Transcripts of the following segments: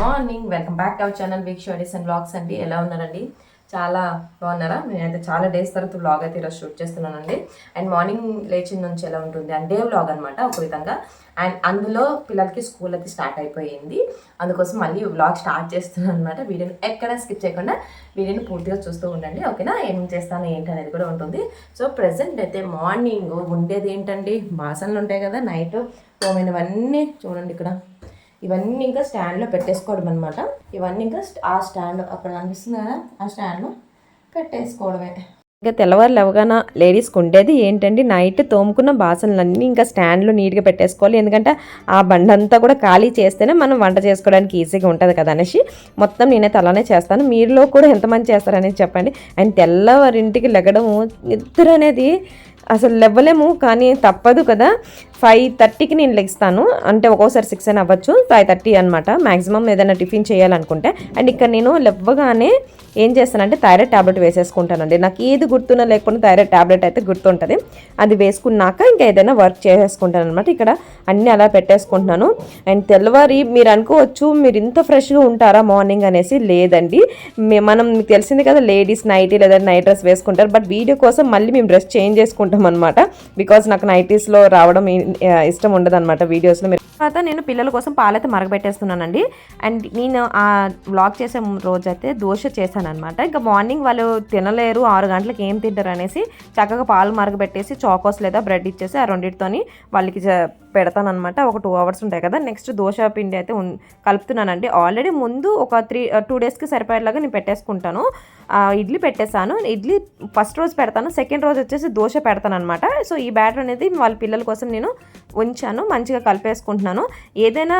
Morning welcome back to our channel week షోడీస్ and blogs అండి ఎలా ఉన్నారండి? చాలా బాగున్నారా? నేనైతే చాలా డేస్ తర్వాత వ్లాగ్ అయితే ఈరోజు షూట్ చేస్తున్నానండి. అండ్ మార్నింగ్ లేచిన నుంచి ఎలా ఉంటుంది అండ్ డే వ్లాగ్ అనమాట ఒక విధంగా. అండ్ అందులో పిల్లలకి స్కూల్ అయితే స్టార్ట్ అయిపోయింది. అందుకోసం మళ్ళీ వ్లాగ్ స్టార్ట్ చేస్తున్నాను అనమాట వీడియోని ఎక్కడ స్కిప్ చేయకుండా వీడియోని పూర్తిగా చూస్తూ ఉండండి ఓకేనా? ఏం చేస్తాను ఏంటి అనేది కూడా ఉంటుంది. సో ప్రజెంట్ అయితే మార్నింగ్ ఉండేది ఏంటండి? బాసనలు ఉంటాయి కదా నైట్ పోమైనవన్నీ చూడండి ఇక్కడ. ఇవన్నీ ఇంకా స్టాండ్లో పెట్టేసుకోవడం అనమాట ఇవన్నీ ఇంకా ఆ స్టాండ్ అక్కడ అనిపిస్తుంది కదా ఆ స్టాండ్లో పెట్టేసుకోవడమే. ఇంకా తెల్లవారు లేవగాన లేడీస్కి ఉండేది ఏంటంటే నైట్ తోముకున్న బాసనలన్నీ ఇంకా స్టాండ్లో నీట్గా పెట్టేసుకోవాలి. ఎందుకంటే ఆ బండంతా కూడా ఖాళీ చేస్తేనే మనం వంట చేసుకోవడానికి ఈజీగా ఉంటుంది కదా అనేసి మొత్తం నేనైతే అలానే చేస్తాను. మీరులో కూడా ఎంతమంది చేస్తారనేది చెప్పండి. అండ్ తెల్లవారింటికి లెగడము నిద్ర అనేది అసలు లేవలేము కానీ తప్పదు కదా. ఫైవ్ థర్టీకి నేను లెగిస్తాను అంటే ఒక్కోసారి సిక్స్ అని అవ్వచ్చు. ఫైవ్ థర్టీ అనమాట మ్యాక్సిమం ఏదైనా టిఫిన్ చేయాలనుకుంటే. అండ్ ఇక్కడ నేను లెవ్వగానే ఏం చేస్తానంటే థైరాయిడ్ ట్యాబ్లెట్ వేసేసుకుంటానండి. నాకు ఏది గుర్తున్నా లేకపోతే థైరాయిడ్ ట్యాబ్లెట్ అయితే గుర్తుంటుంది. అది వేసుకున్నాక ఇంకా ఏదైనా వర్క్ చేసేసుకుంటాను అనమాట ఇక్కడ. అన్నీ అలా పెట్టేసుకుంటున్నాను. అండ్ తెల్లవారి మీరు అనుకోవచ్చు మీరు ఇంత ఫ్రెష్గా ఉంటారా మార్నింగ్ అనేసి లేదండి. మనం మీకు తెలిసింది కదా లేడీస్ నైటీ లేదా నైట్ డ్రెస్ వేసుకుంటారు. బట్ వీడియో కోసం మళ్ళీ మేము డ్రెస్ చేంజ్ చేసుకుంటాం. అనమాట బికాస్ నాకు నైటీస్లో రావడం ఇష్టం ఉండదు అనమాట వీడియోస్లో. మీరు తర్వాత నేను పిల్లల కోసం పాలైతే మరగబెట్టేస్తున్నానండి. అండ్ నేను ఆ వ్లాగ్ చేసే రోజైతే దోశ చేశాను అనమాట ఇంకా మార్నింగ్ వాళ్ళు తినలేరు ఆరు గంటలకు ఏం తింటారు అనేసి చక్కగా పాలు మరగబెట్టేసి చాకోస్ లేదా బ్రెడ్ ఇచ్చేసి ఆ రెండింటితోని వాళ్ళకి పెడతాను అనమాట ఒక టూ అవర్స్ ఉంటాయి కదా. నెక్స్ట్ దోశ పిండి అయితే ఉన్- కలుపుతున్నానండి. ఆల్రెడీ ముందు ఒక త్రీ టూ uh, డేస్కి సరిపోయేలాగా నేను పెట్టేసుకుంటాను. ఇడ్లీ పెట్టేశాను. ఇడ్లీ ఫస్ట్ రోజు పెడతాను. సెకండ్ రోజు వచ్చేసి దోశ పెడతాను అనమాట సో ఈ బ్యాటర్ అనేది వాళ్ళ పిల్లల కోసం నేను ఉంచాను. మంచిగా కలిపేసుకుంటున్నాను. ఏదైనా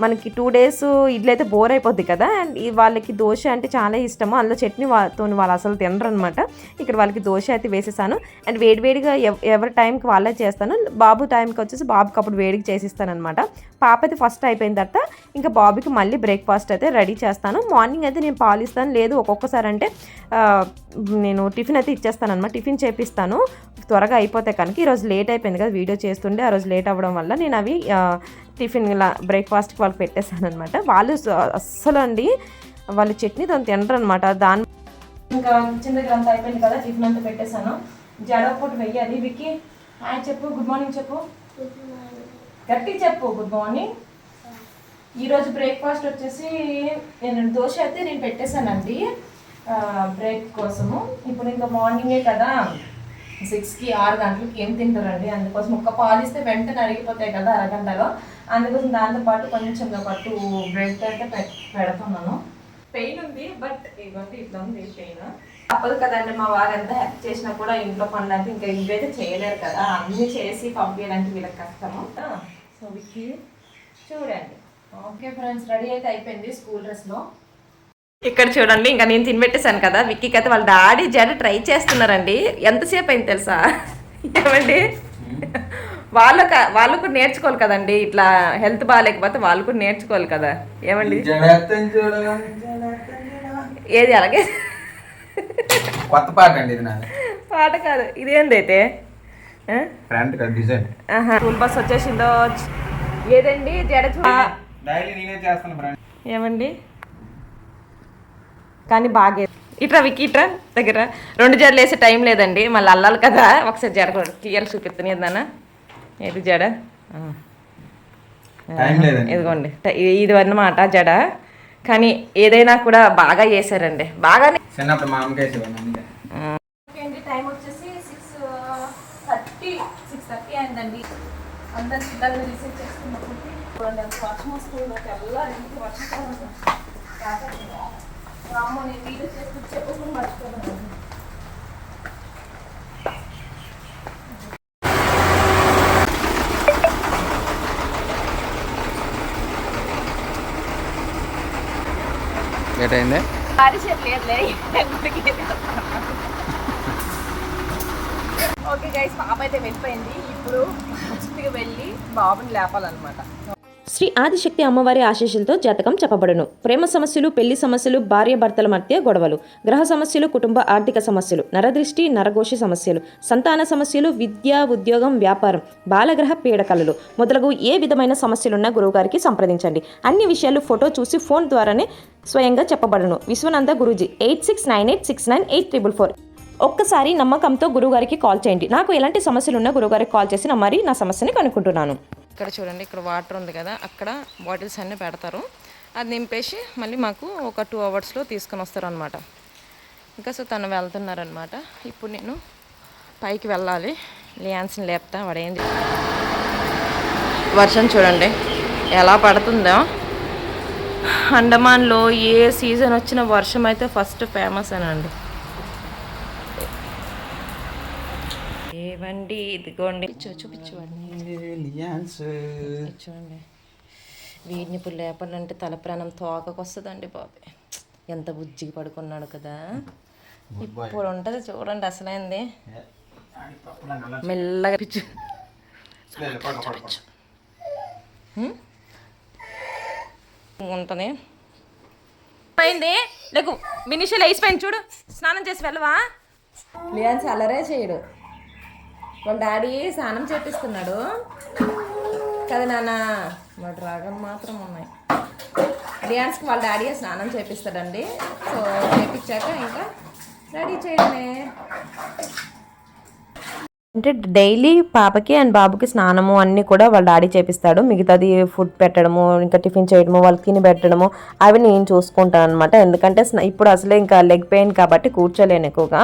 మనకి టూ డేస్ ఇడ్లీ అయితే బోర్ అయిపోద్ది కదా. అండ్ వాళ్ళకి దోశ అంటే చాలా ఇష్టము. అందులో చట్నీ వాళ్ళతో వాళ్ళు అసలు తినరు అనమాట ఇక్కడ వాళ్ళకి దోశ అయితే వేసేసాను. అండ్ వేడివేడిగా ఎవరి టైంకి వాళ్ళే చేస్తాను. బాబు టైంకి వచ్చేసి బాబు బాబుకి అప్పుడు వేడికి చేసిస్తానమాట అనమాట పాప అయితే ఫస్ట్ అయిపోయిన తర్వాత ఇంకా బాబుకి మళ్ళీ బ్రేక్ఫాస్ట్ అయితే రెడీ చేస్తాను. మార్నింగ్ అయితే నేను పాలు ఇస్తాను. లేదు ఒక్కొక్కసారి అంటే నేను టిఫిన్ అయితే ఇచ్చేస్తాను అనమాట టిఫిన్ చేపిస్తాను. త్వరగా అయిపోతే కనుక ఈరోజు లేట్ అయిపోయింది కదా వీడియో చేస్తుండే ఆ రోజు లేట్ అవ్వడం వల్ల నేను అవి టిఫిన్ ఇలా బ్రేక్ఫాస్ట్కి వాళ్ళకి పెట్టేస్తాను అనమాట వాళ్ళు అస్సలు అండి వాళ్ళు చట్నీతో తినరు అనమాట దాని ఇంకా కిచెన్ దగ్గర అంతా అయిపోయింది కదా టిఫిన్ అంతా పెట్టేశాను. జడ వెయ్యాలి. వికి హాయ్ చెప్పు గుడ్ మార్నింగ్ చెప్పు. గట్టి చెప్పు గుడ్ మార్నింగ్ ఈరోజు బ్రేక్ఫాస్ట్ వచ్చేసి నేను దోశ అయితే నేను పెట్టేశానండి. బ్రేక్ కోసము. ఇప్పుడు ఇంకా మార్నింగే కదా. సిక్స్కి ఆరు గంటలకి ఏం తింటారండి? అందుకోసం ఒక్క పాలిస్తే వెంటనే అరిగిపోతాయి కదా అరగంటలో. అందుకోసం దాంతోపాటు కొంచెం పాటు బ్రెడ్ అయితే పె- పెడుతున్నాను పెయిన్ ఉంది బట్ ఇవ్వండి ఇట్లా ఉంది పెయిన్. తప్పదు కదండి మా వారు ఎంత హెల్ప్ చేసినా కూడా ఇంట్లో పనులు అంటే ఇంకా ఇవైతే చేయలేరు కదా. అన్ని చేసి పంపించడానికి వీళ్ళకి కష్టము. సో వికి చూడండి. ఓకే ఫ్రెండ్స్ రెడీ అయితే అయిపోయింది స్కూల్ డ్రెస్లో ఇక్కడ చూడండి ఇంకా నేను తినిపెట్టేశాను కదా. విక్కీకి అయితే వాళ్ళ డాడీ జడ ట్రై చేస్తున్నారండి. ఎంతసేపు అయింది తెలుసా? ఏమండి? వాళ్ళు వాళ్ళు కూడా నేర్చుకోవాలి కదండి. ఇట్లా హెల్త్ బాగాలేకపోతే వాళ్ళు కూడా నేర్చుకోవాలి కదా. ఏమండి. ఏది అలాగే? కొత్త పాట అండి ఇది నాది. పాట కాదు ఇదేంది అయితే ఆ? ఫ్రంట్ కదా డిజైన్ ఆహా. స్కూల్ బస్ వచ్చేసిందో. ఏదండి? జడ డైలీ నేనే చేస్తాను ఏమండి? కానీ బాగా ఇట్రా విక్కీ ఇట్రా దగ్గర. రెండు జడలు వేసే టైం లేదండి. మళ్ళీ అల్లాలి కదా. ఒకసారి జడ క్లియర్ చూపిస్తాను ఏదన్నా ఏది జడ? ఇదిగోండి. ఇది అన్నమాట జడ. కానీ ఏదైనా కూడా బాగా చేశారండి. బాగానే చిన్నప్పుడు మా అమ్మకి టైం వచ్చేసి సిక్స్ థర్టీ సిక్స్ థర్టీ అయిందండి. అందరు పిల్లల్ని రిసీవ్ చేసుకున్నప్పుడు చూడండి అంత వర్షం వస్తుంది తెల్లారింటి వర్షం అమ్మ నేను వీడియో చేసి చెప్పకుండా మర్చిపోయాను. స్టార్ట్ అయింది. ఓకే గైస్ పాప అయితే వెళ్ళిపోయింది. ఇప్పుడు వెళ్ళి బాబుని లేపాలన్నమాట. శ్రీ ఆదిశక్తి అమ్మవారి ఆశీస్సులతో జాతకం చెప్పబడును. ప్రేమ సమస్యలు పెళ్ళి సమస్యలు భార్య భర్తల మధ్య గొడవలు గ్రహ సమస్యలు కుటుంబ ఆర్థిక సమస్యలు నరదృష్టి నరఘోషి సమస్యలు సంతాన సమస్యలు విద్య ఉద్యోగం వ్యాపారం బాలగ్రహ పీడకలలు మొదలగు ఏ విధమైన సమస్యలున్నా గురువుగారికి సంప్రదించండి. అన్ని విషయాలు ఫోటో చూసి ఫోన్ ద్వారానే స్వయంగా చెప్పబడును. Vishwananda Guruji eight six nine eight six nine eight triple four. ఒక్కసారి నమ్మకంతో గురువుగారికి కాల్ చేయండి. నాకు ఎలాంటి సమస్యలున్నా గురువుగారికి కాల్ చేసి నా మరి నా సమస్యని కనుక్కుంటున్నాను. ఇక్కడ చూడండి ఇక్కడ వాటర్ ఉంది కదా అక్కడ బాటిల్స్ అన్నీ పెడతారు. అది నింపేసి మళ్ళీ మాకు ఒక టూ అవర్స్లో తీసుకొని వస్తారు అనమాట ఇంకా సో తను వెళ్తున్నారనమాట ఇప్పుడు నేను పైకి వెళ్ళాలి. లియాన్స్ని లేపుతా వాడేంది వర్షం చూడండి ఎలా పడుతుందో. అండమాన్లో ఏ సీజన్ వచ్చిన వర్షం అయితే ఫస్ట్ ఫేమస్ అనండి. ఏవండి ఇదిగోండి. చూ- చూపించు చూడండి వీడిని ఇప్పుడు లేపాలంటే తల ప్రాణం తోకకు వస్తుందండి బాబు. ఎంత బుజ్జిగా పడుకున్నాడు కదా. ఇప్పుడు ఉంటుంది చూడండి అసలైంది. మెల్లగా పిచ్చు. ఉంటుంది. అయింది లేకు మినిషి లేచిపోయింది చూడు. స్నానం చేసి వెళ్ళవా? లియాన్స్ అలరే చేయడు. వాళ్ళ డాడీ స్నానం చేపిస్తున్నాడు. కదా నాన్న? మా డ్రాగన్ మాత్రం ఉన్నాయి. రియాన్స్కి వాళ్ళ డాడీ స్నానం చేపిస్తాడండి. సో చేపించాక ఇంకా రెడీ చేయడమే. అంటే డైలీ పాపకి అండ్ బాబుకి స్నానము అన్నీ కూడా వాళ్ళ డాడీ చేపిస్తాడు. మిగతాది ఫుడ్ పెట్టడము ఇంకా టిఫిన్ చేయడము వాళ్ళకి తిని పెట్టడము అవి నేను చూసుకుంటాను అనమాట ఎందుకంటే ఇప్పుడు అసలే ఇంకా లెగ్ పెయిన్ కాబట్టి కూర్చోలేను ఎక్కువగా.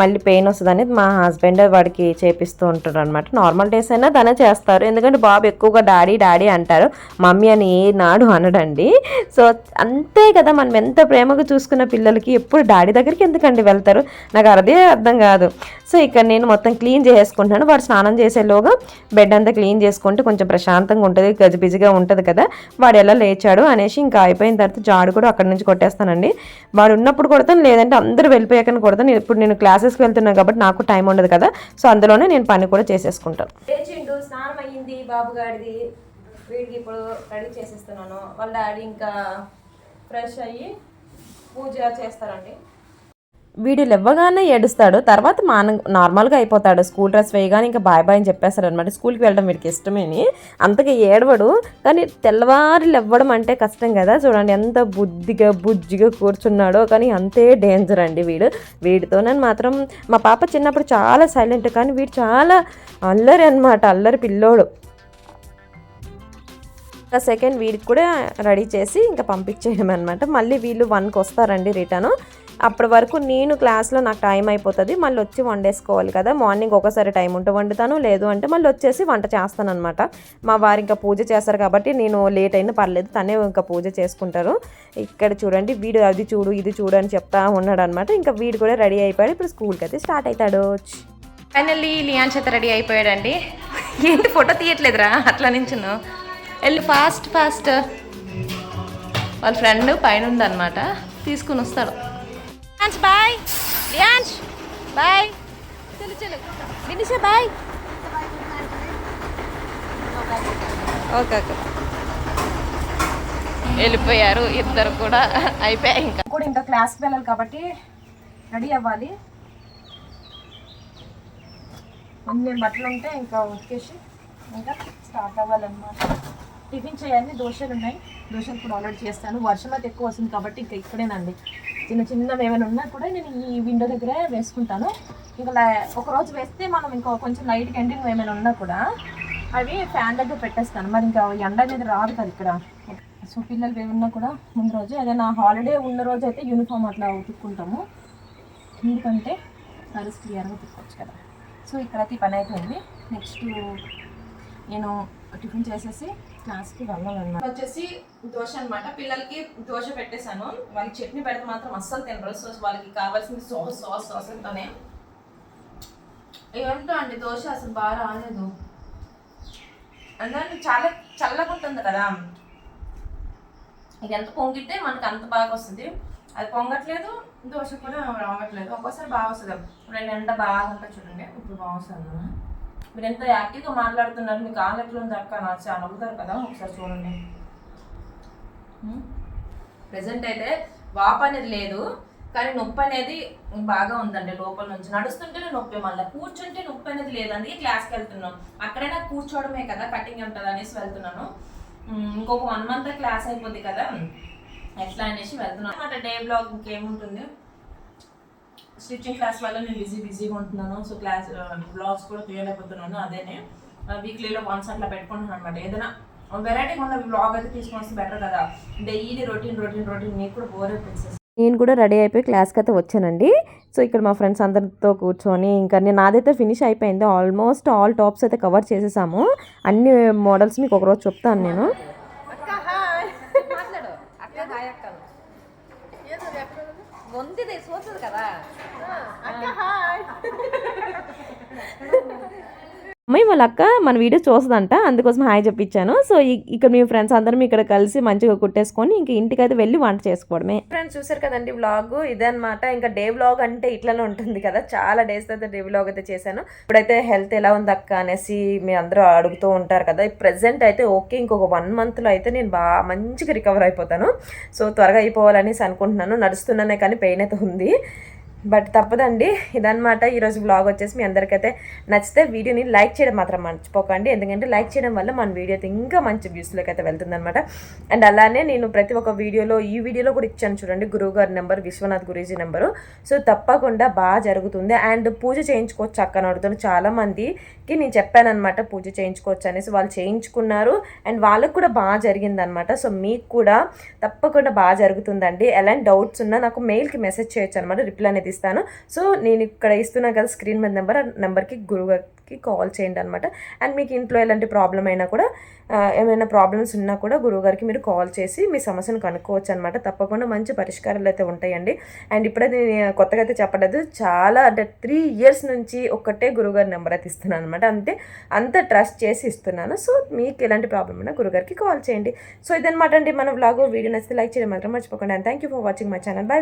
మళ్ళీ పెయిన్ వస్తుంది మా హస్బెండ్ వాడికి చేపిస్తూ ఉంటారు అనమాట నార్మల్ డేస్ అయినా తనే చేస్తారు. ఎందుకంటే బాబు ఎక్కువగా డాడీ డాడీ అంటారు. మమ్మీ అని ఏ నాడు అనడండి. సో అంతే కదా మనం ఎంత ప్రేమగా చూసుకున్న పిల్లలకి ఎప్పుడు డాడీ దగ్గరికి ఎందుకండి వెళ్తారు? నాకు అదే అర్థం కాదు. సో ఇక్కడ నేను మొత్తం క్లీన్ చేసుకుంటాను వాడు స్నానం చేసేలోగా బెడ్ అంతా క్లీన్ చేసుకుంటే కొంచెం ప్రశాంతంగా ఉంటుంది గజిబిజిగా ఉంటుంది కదా. వాడు ఎలా లేచాడు అనేసి ఇంకా అయిపోయిన తర్వాత జాడు కూడా అక్కడి నుంచి కొట్టేస్తానండి. వాడు ఉన్నప్పుడు కొడతాను లేదంటే అందరూ వెళ్ళిపోయాకని కొడతాను. ఇప్పుడు నేను క్లాసెస్కి వెళ్తున్నాను కాబట్టి నాకు టైం ఉండదు కదా. సో అందులోనే నేను పని కూడా చేసేసుకుంటాను. స్నానం అయ్యింది బాబు గారిది వీడికి ఇప్పుడు రెడీ చేసేస్తున్నాను. వాళ్ళ డాడీ ఇంకా ఫ్రెష్ అయ్యి పూజ చేస్తారండి. వీడు లెవ్వగానే ఏడుస్తాడు. తర్వాత మాన నార్మల్గా అయిపోతాడు. స్కూల్ డ్రెస్ వేయగానే ఇంకా బాయ్ బాయ్ అని చెప్పేస్తాడు అనమాట స్కూల్కి వెళ్ళడం వీడికి ఇష్టమేని అంతగా ఏడవడు. కానీ తెల్లవారి లేవ్వడం అంటే కష్టం కదా. చూడండి ఎంత బుద్ధిగా బుజ్జిగా కూర్చున్నాడో. కానీ అంతే డేంజర్ అండి వీడు. వీడితోనే మాత్రం మా పాప చిన్నప్పుడు చాలా సైలెంట్ కానీ వీడు చాలా అల్లరి అనమాట అల్లరి పిల్లోడు. ఇంకా సెకండ్ వీడికి కూడా రెడీ చేసి ఇంకా పంపించేయడం అనమాట మళ్ళీ వీళ్ళు వన్కి వస్తారండి రిటర్న్ అప్పటి వరకు నేను క్లాస్లో నాకు టైం అయిపోతుంది. మళ్ళీ వచ్చి వండేసుకోవాలి కదా. మార్నింగ్ ఒకసారి టైం ఉంటే వండుతాను. లేదు అంటే మళ్ళీ వచ్చేసి వంట చేస్తాను అనమాట మా వారు ఇంకా పూజ చేస్తారు కాబట్టి నేను లేట్ అయినా పర్లేదు. తనే ఇంకా పూజ చేసుకుంటారు. ఇక్కడ చూడండి వీడు అది చూడు ఇది చూడు అని చెప్తా ఉన్నాడు అనమాట ఇంకా వీడు కూడా రెడీ అయిపోయాడు. ఇప్పుడు స్కూల్కి అయితే స్టార్ట్ అవుతాడు. ఫైనల్లీ లియాన్ చేత రెడీ అయిపోయాడండి. ఏంటి ఫోటో తీయట్లేదురా? అట్లా నించును వెళ్ళి ఫాస్ట్ ఫాస్ట్. వాళ్ళ ఫ్రెండ్ పైన ఉందన్నమాట. తీసుకుని వస్తాడు. లియాన్స్ బాయ్ లియాన్స్ బాయ్ చెల్లు చెల్లు వినిషా బాయ్ ఓకే ఓకే వెళ్ళిపోయారు. ఇద్దరు కూడా అయిపోయాయి ఇంకా. కూడా ఇంకా క్లాస్కి వెళ్ళాలి కాబట్టి రెడీ అవ్వాలి. అన్ని బట్టలు ఉంటే ఇంకా ఉతికేసి ఇంకా స్టార్ట్ అవ్వాలన్నమాట. టిఫిన్ చేయాలి దోశలు ఉన్నాయి. దోశలు కూడా ఆర్డర్ చేస్తాను. వర్షం అయితే ఎక్కువ వస్తుంది కాబట్టి ఇంకా ఇక్కడేనండి. చిన్న చిన్నవి ఏమైనా ఉన్నా కూడా నేను ఈ విండో దగ్గరే వేసుకుంటాను. ఇంకా ఒకరోజు ఒక రోజు వేస్తే మనం ఇంకా కొంచెం లైట్ ఎండింగ్ ఏమైనా ఉన్నా కూడా అవి ఫ్యాన్ దగ్గర పెట్టేస్తాను. మరి ఇంకా ఎండ అనేది రాదు కదా ఇక్కడ. సో పిల్లలు ఏమన్నా కూడా ముందు రోజు ఏదైనా హాలిడే ఉన్న రోజు అయితే యూనిఫామ్ అట్లా ఉతుక్కుంటాము. ఎందుకంటే సారీస్ క్లియర్గా ఉతుక్కోవచ్చు కదా. సో ఇక్కడైతే అయితే పని అయిపోయింది. నెక్స్ట్ నేను టిఫిన్ చేసేసి క్లాస్కి వెళ్ళాలన్నమాట. వచ్చేసి దోశ అన్నమాట. పిల్లలకి దోశ పెట్టేశాను. వాళ్ళకి చట్నీ పెడితే మాత్రం అస్సలు తినరు. సో వాళ్ళకి కావాల్సింది సాస్ సాస్ సాస్ అంతానే ఏంటో అండి దోశ అసలు బాగా రాలేదు. అందుకని చాలా చల్లగా ఉంటుంది కదా. ఇది ఎంత పొంగితే మనకి అంత బాగా వస్తుంది. అది పొంగట్లేదు దోశ కూడా రావట్లేదు. ఒక్కోసారి బాగా వస్తుంది. రెండు ఎండ బాగా చూడండి. ఇప్పుడు బాగా వస్తుంది మీరు ఎంత యాక్టివ్గా మాట్లాడుతున్నారు? మీకు కాళ్ళు ఎట్లా ఉంది అక్క? నా చాలా నవ్వుతారు కదా? ఒకసారి చూడండి. ప్రజెంట్ అయితే వాపు అనేది లేదు కానీ నొప్పి అనేది బాగా ఉందండి లోపల నుంచి. నడుస్తుంటేనే నొప్పి మళ్ళీ. కూర్చుంటే నొప్పి అనేది లేదు. అందుకే క్లాస్కి వెళ్తున్నాం. అక్కడైనా కూర్చోవడమే కదా కటింగ్ ఉంటుంది అనేసి వెళ్తున్నాను. ఇంకొక వన్ మంత్ క్లాస్ అయిపోద్ది కదా? ఎట్లా అనేసి వెళ్తున్నాను. అంటే డే బ్లాగ్ ఇంకేముంటుంది? స్టిచ్చింగ్ క్లాస్ వల్ల నేను బిజీ బిజీగా ఉంటున్నాను. సో క్లాస్ బ్లాగ్స్ కూడా తీయలేకపోతున్నాను. అదేనే వీక్లీలో వన్స్ అట్లా పెట్టుకుంటున్నాను అనమాట ఏదైనా వెరైటీ ఉన్న బ్లాగ్ అయితే తీసుకొని వస్తే బెటర్ కదా. డైలీ రొటీన్ రొటీన్ రొటీన్ నీకు కూడా బోర్ అయిపోయింది నేను కూడా రెడీ అయిపోయి క్లాస్కి అయితే వచ్చానండి. సో ఇక్కడ మా ఫ్రెండ్స్ అందరితో కూర్చొని ఇంకా నేను నాదైతే ఫినిష్ అయిపోయింది. ఆల్మోస్ట్ ఆల్ టాప్స్ అయితే కవర్ చేసేసాము. అన్ని మోడల్స్ మీకు ఒకరోజు చెప్తాను నేను. మాట్లాడు అక్క హాయ్ అక్క గొంతుది సోతుంది కదా అమ్మాయి వాళ్ళ అక్క మన వీడియో చూస్తుందంట అందుకోసం హాయ్ చెప్పించాను సో ఇక్కడ మీ ఫ్రెండ్స్ అందరం ఇక్కడ కలిసి మంచిగా కుట్టేసుకొని ఇంక ఇంటికి అయితే వెళ్ళి వంట చేసుకోవడమే. ఫ్రెండ్స్ చూసారు కదండి వ్లాగ్ ఇదనమాట ఇంకా డే వ్లాగ్ అంటే ఇట్లానే ఉంటుంది కదా. చాలా డేస్ అయితే డే వ్లాగ్ అయితే చేశాను. ఇప్పుడైతే హెల్త్ ఎలా ఉంది అక్క అనేసి మీ అందరూ అడుగుతూ ఉంటారు కదా. ప్రెసెంట్ అయితే ఓకే ఇంకొక వన్ మంత్లో అయితే నేను బాగా మంచిగా రికవర్ అయిపోతాను. సో త్వరగా అయిపోవాలనేసి అనుకుంటున్నాను. నడుస్తున్నానే కానీ పెయిన్ అయితే ఉంది. బట్ తప్పదండి. ఇదన్నమాట. ఈరోజు బ్లాగ్ వచ్చేసి మీ అందరికైతే నచ్చితే వీడియోని లైక్ చేయడం మాత్రం మర్చిపోకండి. ఎందుకంటే లైక్ చేయడం వల్ల మన వీడియో అయితే ఇంకా మంచి వ్యూస్లోకి అయితే వెళ్తుందనమాట అండ్ అలానే నేను ప్రతి ఒక్క వీడియోలో ఈ వీడియోలో కూడా ఇచ్చాను చూడండి. గురువు గారి number Vishwanath Guruji number. So తప్పకుండా బాగా జరుగుతుంది. అండ్ పూజ చేయించుకోవచ్చు అక్కన అడుగుతాను చాలామందికి నేను నేను చెప్పానమాట పూజ చేయించుకోవచ్చు అనేసి. వాళ్ళు చేయించుకున్నారు. అండ్ వాళ్ళకు కూడా బాగా జరిగిందనమాట సో మీకు కూడా తప్పకుండా బాగా జరుగుతుందండి. ఎలాంటి డౌట్స్ ఉన్నా నాకు మెయిల్కి మెసేజ్ చేయొచ్చు అనమాట రిప్లై అనేది ఇస్తాను. సో నేను ఇక్కడ ఇస్తున్నాను కదా స్క్రీన్ మీద నెంబర్ ఆ నెంబర్కి గురుగారికి కాల్ చేయండి అనమాట అండ్ మీకు ఇంట్లో ఎలాంటి ప్రాబ్లం అయినా కూడా ఏమైనా ప్రాబ్లమ్స్ ఉన్నా కూడా గురువుగారికి మీరు కాల్ చేసి మీ సమస్యను కనుక్కోవచ్చు అనమాట తప్పకుండా మంచి పరిష్కారాలు అయితే ఉంటాయండి. అండ్ ఇప్పుడైతే నేను కొత్తగా అయితే చెప్పలేదు చాలా అంటే త్రీ ఇయర్స్ నుంచి ఒక్కటే గురువుగారి నెంబర్ అయితే ఇస్తున్నాను అనమాట అంతే అంత ట్రస్ట్ చేసి ఇస్తున్నాను. సో మీకు ఎలాంటి ప్రాబ్లం ఉన్నా గురుగారికి కాల్ చేయండి. సో ఇదనమాట అండి మన వ్లాగ్ వీడియో నచ్చితే లైక్ చేయడం మాత్రం మర్చిపోకండి. And thank you for watching my channel bye